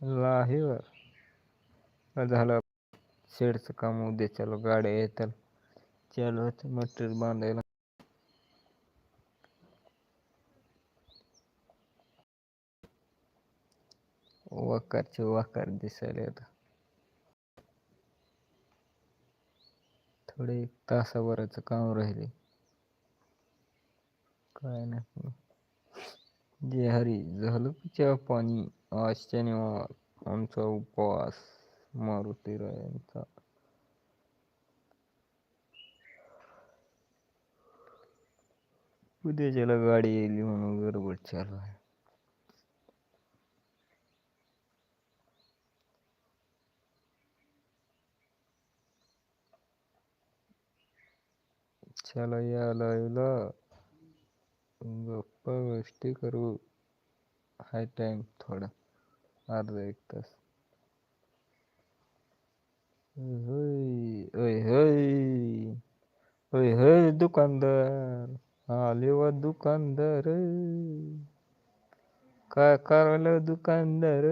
लाहीवर झालं शेडचं काम उद्या चालू गाड्या येतात चालू मटेरियल बांधायला. वाकारचे वाकार दिसायला आता. थोडे एक तासाभराचं काम राहिले. काय नाही. जे हरी झालं पाणी. आज शनिवार आमचा उपवास मारुतीरायांचा. उद्याच्याला गाडी येईल म्हणून गडबड चालू आहे. चला या लाईव्हला. गप्पा गोष्टी करू. हाय टाइम थोडा. अर्धा एक तास. होय होय होय. होय होय दुकानदार. आले वा दुकानदार. काय करायला दुकानदार?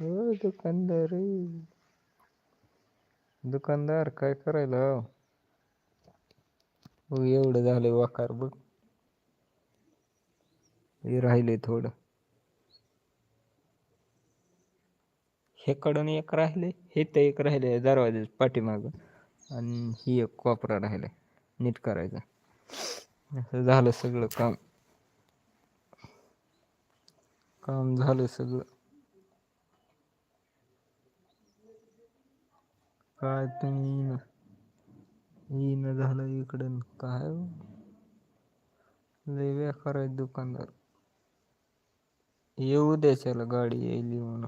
हो दुकानदार. दुकानदार काय करायला? हो, एवढं झालं वाकार बघ. हे राहिले थोडं. हे कडून एक राहिले हे तर एक राहिले दरवाजे पाठीमाग. आणि ही एक कोपरा राहिलाय नीट करायचा. असं झालं सगळं काम. काम झालं सगळं. काय तुम्ही येणं झालं इकडं काय? लय बेकार दुकानदार. येऊ द्याच्याला गाडी यायली म्हणून.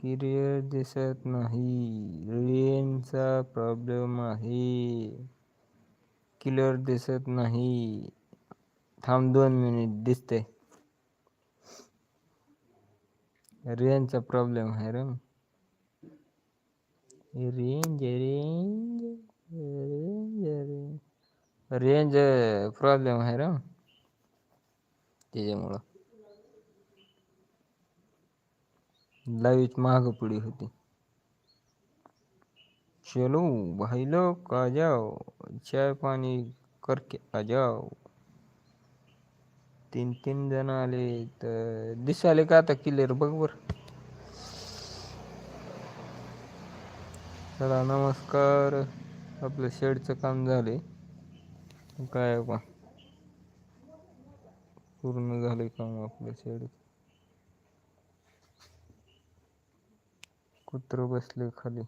किरियर दिसत नाही रेंजचा प्रॉब्लेम आहे. किलर दिसत नाही. थांब दोन मिनिट दिसते रेंजचा प्रॉब्लेम आहे रे. Range range range range. Problem आहे रे. त्याच्यामुळं. लाइट महाग पुढे होती. चलो भाई लोग आ जाओ चाय पाणी करके आ जाओ तीन तीन जण आले तर दिसाले का आता क्लिअर बघ बर. चला नमस्कार. आपलं शेडचं काम झाले. काय बा? पूर्ण झाले काम आपलं शेडचं. कुत्र बसले खाली.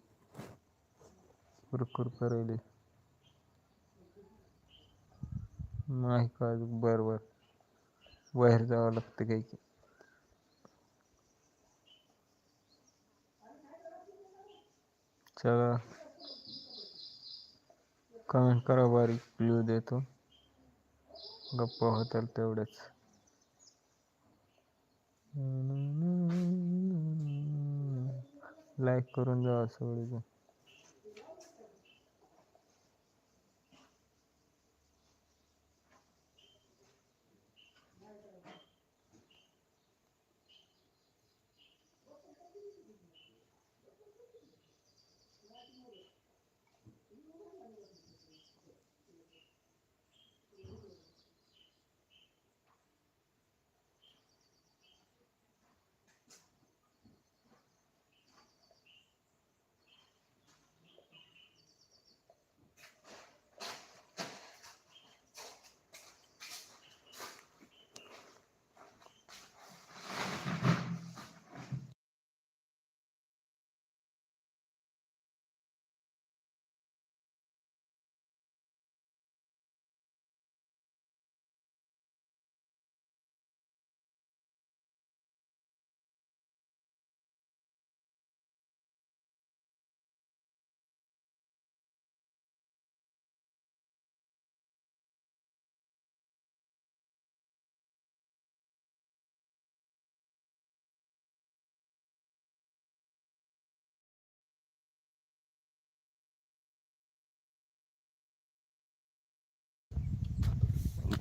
कुरकुर करायले नाही का बरोबर? बर बाहेर जावं लागतं काही की चला. कमेंट करा बारीक. व्ह्यू देतो. गप्पा होतात तेवढेच. लायक करून जावा सगळेजण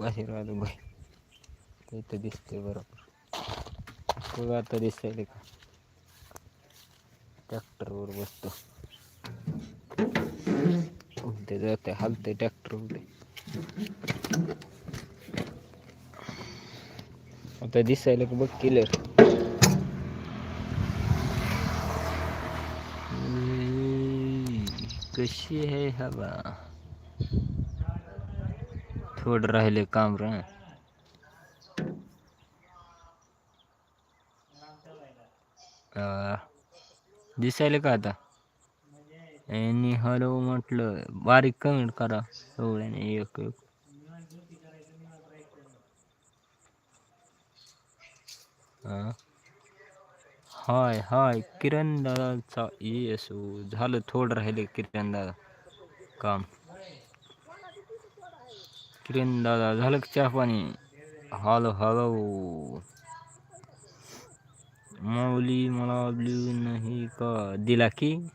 पाणी आलो बाहेर इथं दिसते बरोबर. बघा आता दिसायला का? ट्रॅक्टरवर बसतो. उलटे जाते हलते ट्रॅक्टर उलटे. आता दिसायला का बघ किलर कशी आहे हवा? थोडं राहिले काम र. दिसायला का आता? आणि हॅलो म्हटलं बारीक कमेंट करा एवढ्याने एक एक. हाय हाय किरण दादाचा येसो झालं थोडं राहिले किरण दादा. काम. किरण दादा झालं चहा पाणी. हॅलो हॅलो माऊली मला ब्ल्यू नाही का? दिला की?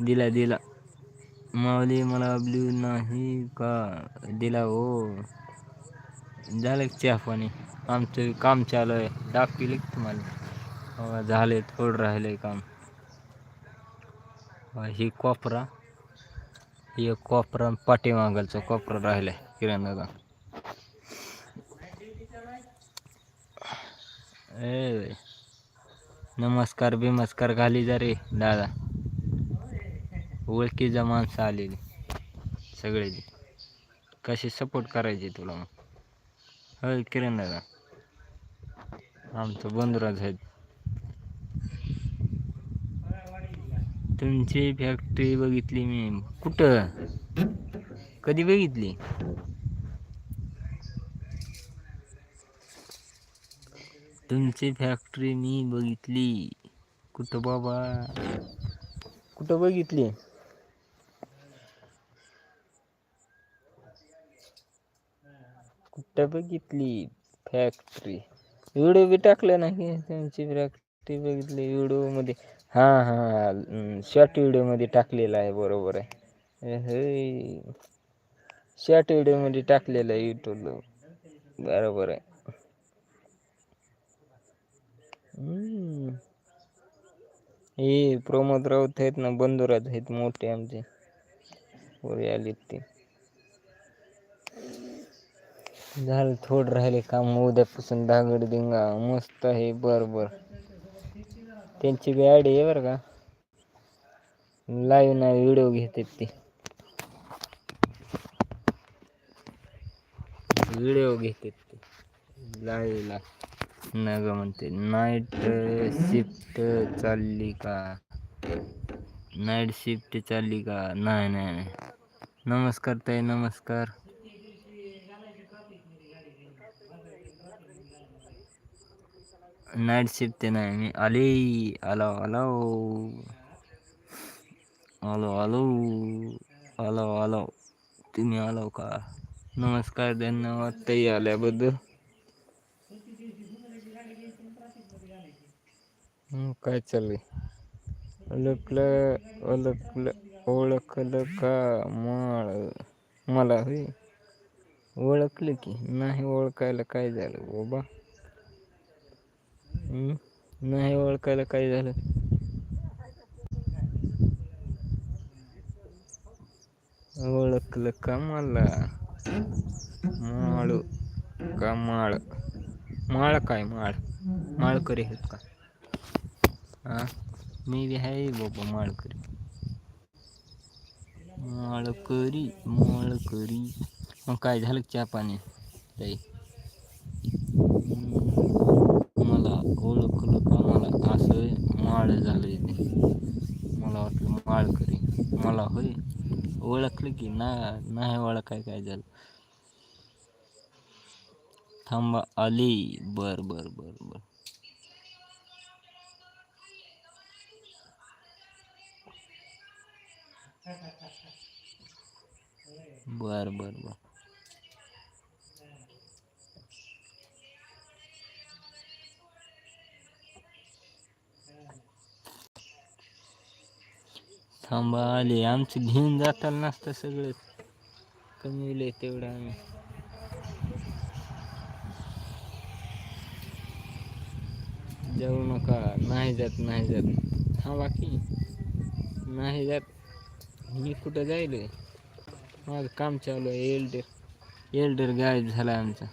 दिला दिला. माऊली मला ब्ल्यू नाही का? दिला हो. झालं चहा पाणी. आमचं काम चालू आहे दाखविले की तुम्हाला? हो, झाले थोडं राहिले काम. ही कोपरा. हे कोपरा आणि कोपरा राहिला आहे किरण दादा ए नमस्कार बिमस्कार घाली जा रे दादा. ओळखीचा माणसं आलेली सगळे कशी सपोर्ट करायची तुला मग? होय किरण दादा आमचं बंधुराज आहेत. तुमची फॅक्टरी बघितली मी. कुठं? कधी बघितली? तुमची फॅक्टरी मी बघितली. कुठं बाबा? कुठं बघितली? कुठं बघितली? फॅक्टरी व्हिडिओ बी टाकला नाही तुमची फॅक्टरी बघितली व्हिडिओमध्ये. हा हा शॉर्ट व्हिडिओमध्ये टाकलेला आहे बरोबर आहे. शॉर्ट व्हिडिओमध्ये टाकलेला आहे युट्यूबला बरोबर आहे. हे प्रमोद राऊत आहेत ना बंधुराज आहेत मोठे आमचे. वरी ते झालं थोडं राहिले काम उद्यापासून दागड दिंगा मस्त आहे बर बर. त्यांची बी आयडी आहे बरं का. लाईव्ह ना व्हिडिओ घेतात ते. व्हिडिओ घेतात ते. लाईव्हला नग म्हणते. नाईट शिफ्ट चालली का? नाईट शिफ्ट चालली का? नाही नाही नमस्कार ताई नमस्कार. नाईट शिफ्ट नाही मी आले. आलो आलो आलो आलो आलो आलो तुम्ही आलो का? नमस्कार धन्यवाद ताई आल्याबद्दल. काय चाललंय? ओळखलं ओळखलं ओळखलं का माळ? मला होय? ओळखलं की नाही ओळखायला काय झालं? बाबा. नाही ओळखायला काय झालं? ओळखलं का मला? माळ का माळ? माळ काय माळ? माळकरी आहेत का? हा? मी बी आहे बाबा माळकरी. माळकरी माळकरी. मग काय झालं चहा पाणी? ताई? मला ओळखलं का मला? असं माळ झालं इथे मला वाटलं माळकरी. मला होय. ओळखलं की ना नाही ओळखाय काय झालं? थांबा आली. बर बर बर. बर बर बर. थांबाले थांबा आले. आमचं घेऊन जाताना नसतं सगळं. कमी तेवढं आम्ही. जाऊ नका. नाही जात नाही जात. थांबा की. नाही जात. मी कुठं जाईल माझं काम चालू आहे एल्डर एल्डर गायब झाला आमचा.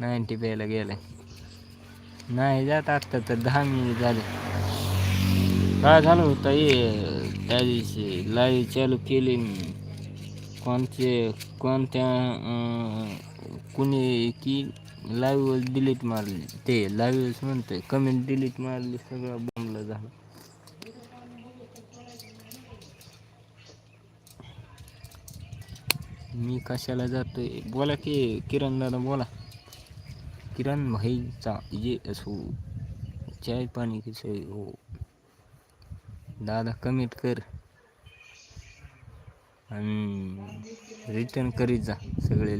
नाईन्टी प्यायला गेलाय. नाही जात आत्ता तर दहा मिनिट झाले. काय झालं होतं ये त्या दिवशी लाईव्ह चालू केली कोणते कोणत्या कुणी की लाईव्ह डिलीट मारली. ते लाईव्हच म्हणतोय कमेंट डिलीट मारली सगळं बोंबलं झालं. मी कशाला जातोय? बोला की किरण दादा बोला. किरण भाईचा ये असो चाय पाणी कसं हो? दादा कमेंट कर. आणि रिटर्न करीत जा सगळे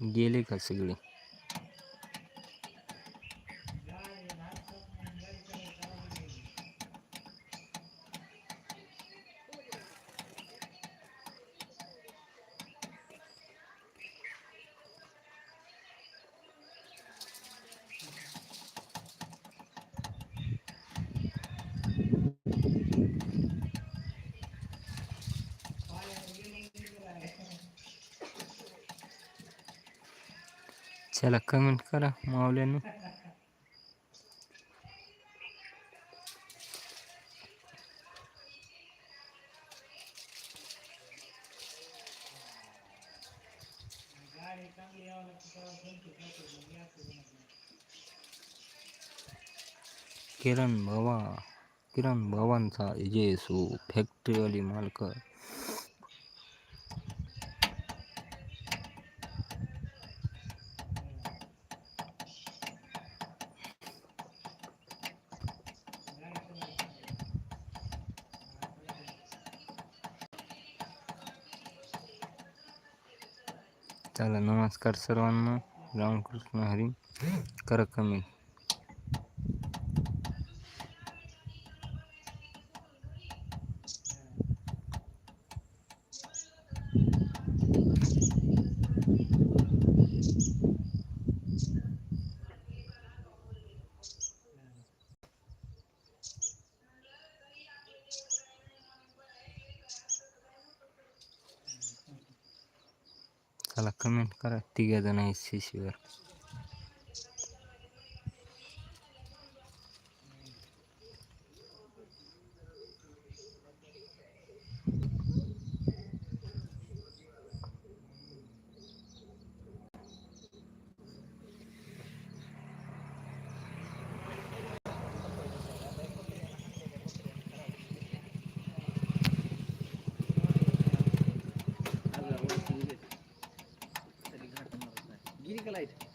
गेले का सगळे चला कमेंट करा मावल्यानं किरण भावा किरण भावांचा जे सो फॅक्टरीवाली मालक चला नमस्कार सर्वांना. रामकृष्ण हरी. करा कमी चला कमेंट करा तिघा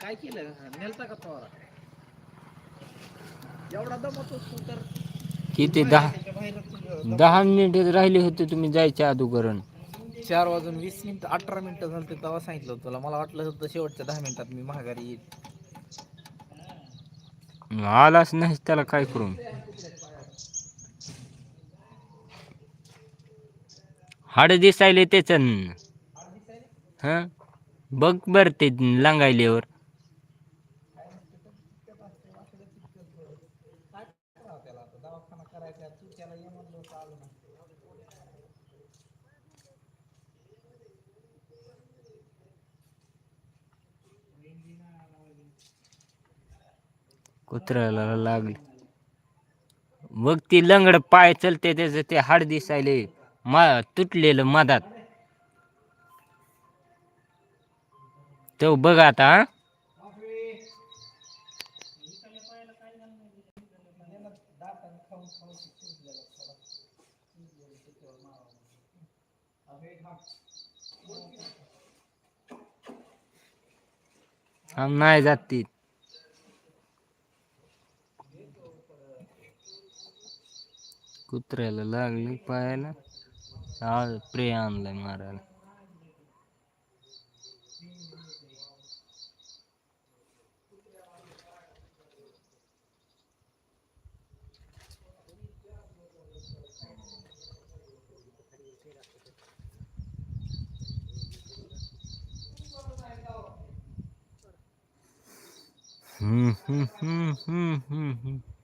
काय केलं? नेलता का फवारा? एवढा दमतो तू तर किती दहा दहा मिनिट राहिले होते तुम्ही जायच्या अगोदरण चार वाजून वीस मिनिट अठरा मिनिटं झालं तेव्हा सांगितलं होतं तुला. मला वाटलं होतं शेवटच्या दहा मिनिटात मी महागारी येईल आलाच नाही त्याला काय करून? हाड दिसायले त्याच. हा? बघ बर ते लांगायल्यावर दवाखाना करायचा तू त्याला ये म्हणलं होतं आलं नाही कुत्र्याला लागली. मग ती लंगड पाय चलते त्याचं ते हाड दिसायले मा तुटलेलं मधात. तो बघ आता नाही जात કૂતરેલે લાગ લીપાય એને આ પ્રે લઈ મારે Hmm, hmm, hmm, hmm, hmm, hmm.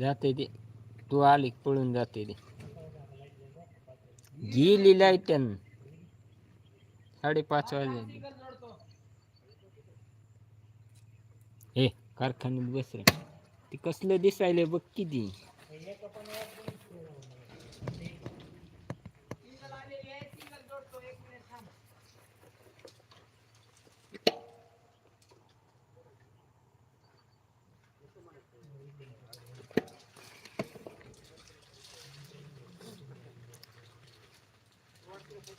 जाते ते. तू आली पळून जाते ते. गेली लाईटन. साडेपाच वाजले. हे कारखान्यात बस रे. ते कसलं दिसायले बघ किती.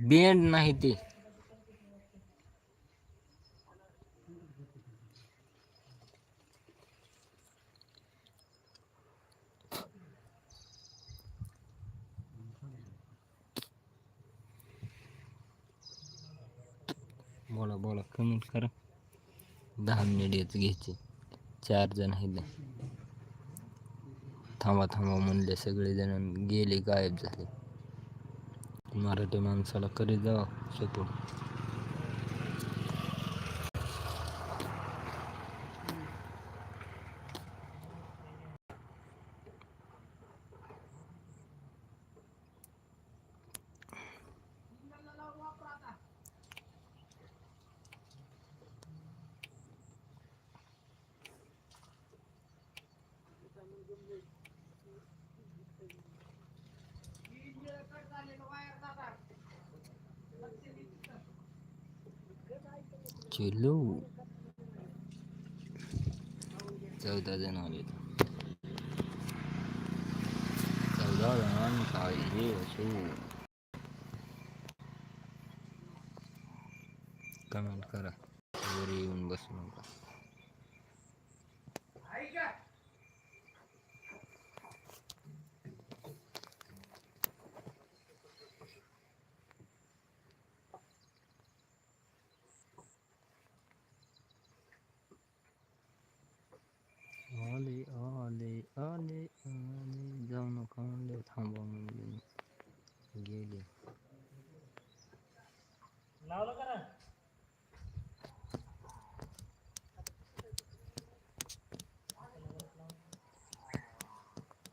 बेंड नाही ते. बोला बोला कमेंट करा. दहा मिनिट घ्यायचे. चार जण आहेत. थांबा थांबा म्हणले सगळेजण. गेले गायब झाले. मराठी माणसाला करीत जावा सपोर्ट चलो चौदा जण आले चौदा जण पाहिजे असो कमेंट करा वर येऊन बसू नका आले आले आले आले जाऊ नका म्हणले थांबा म्हणले गेले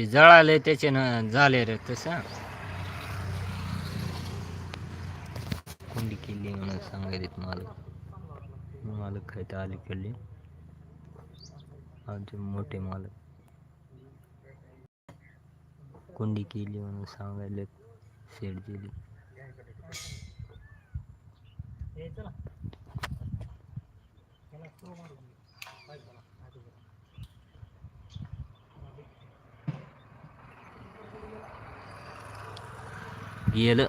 ते जळाले त्याचे ना झाले रे तसं. कोंडी केली म्हणून सांगायला मालक? मालक काय तर आले केले आमचे मोठे मालक. कोंडी केली म्हणून सांगायला शेड दिली गेलं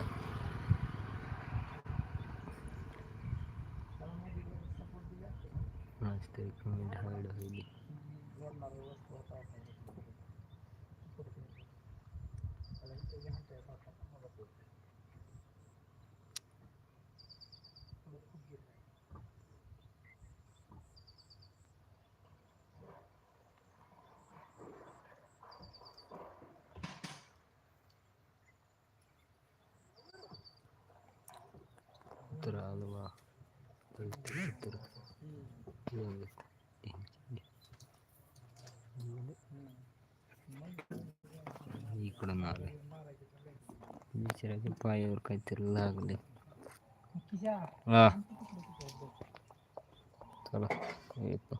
मस्त एक मिनिट हाड होईल तर हलवा तर इकडून आले बिचाराच्या पायावर काहीतरी लागले हा चला येतो